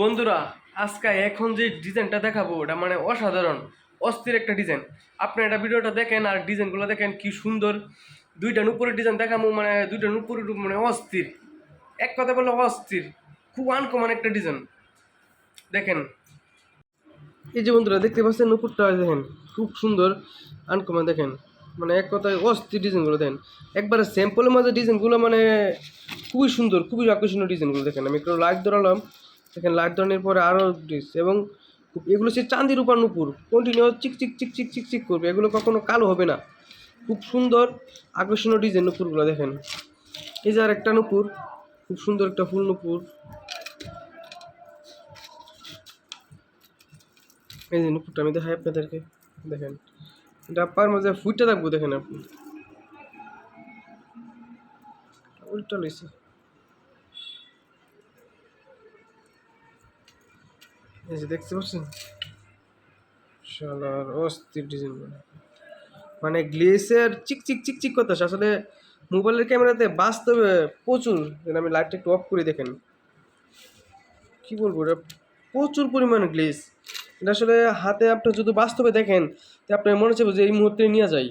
বন্ধুরা, আজকে এখন যে ডিজাইনটা দেখাবো, ওটা মানে অসাধারণ, অস্থির একটা ডিজাইন আপনি এটা ভিডিওটা দেখেন আর ডিজাইনগুলো দেখেন কি সুন্দর। দুইটা নুপুরের ডিজাইন দেখাবো মানে দুইটা নুপুরের মানে অস্থির। এক কথা বললে অস্থির, খুব আনকমন একটা ডিজাইন দেখেন। এই যে বন্ধুরা, দেখতে পাচ্ছেন নুপুরটা দেখেন, খুব সুন্দর আনকমন দেখেন। মানে এক কথায় অস্থির ডিজাইনগুলো দেখেন। একবারে স্যাম্পলের মাঝে ডিজাইনগুলো মানে খুবই সুন্দর, খুবই আকর্ষণীয় ডিজাইনগুলো দেখেন। আমি একটু লাইট ধরালাম। দেখেন লাইট ধরানোর পরে আরও ডিস এবং এগুলো সে চাঁদির উপর নুপুর। কন্টিনিউ চিক চিক চিক চিক চিক চিক করবে। এগুলো কখনো কালো হবে না। খুব সুন্দর আকর্ষণীয় ডিজাইন নুপুরগুলো দেখেন। এই যে আর একটা নুপুর, খুব সুন্দর একটা ফুল নুপুর। এই যে নুপুরটা আমি দেখাই আপনাদেরকে। দেখেন পার মাঝে ফুটটা থাকব, দেখেন আপনি। উল্টা লইছে এই যে দেখতে পাচ্ছেন? শালার অস্থির ডিজাইন মানে গ্লেসের চিক চিক চিক চিক করতেছে। আসলে মোবাইলের ক্যামেরাতে বাস্তবে প্রচুর আমি লাইটটা একটু অফ করে দেখেন। কি বলব এটা প্রচুর পরিমাণে গ্লেস এটা আসলে হাতে আপনি যদি বাস্তবে দেখেন, তো আপনার মনে হচ্ছে যে এই মুহূর্তে নিয়ে যাই।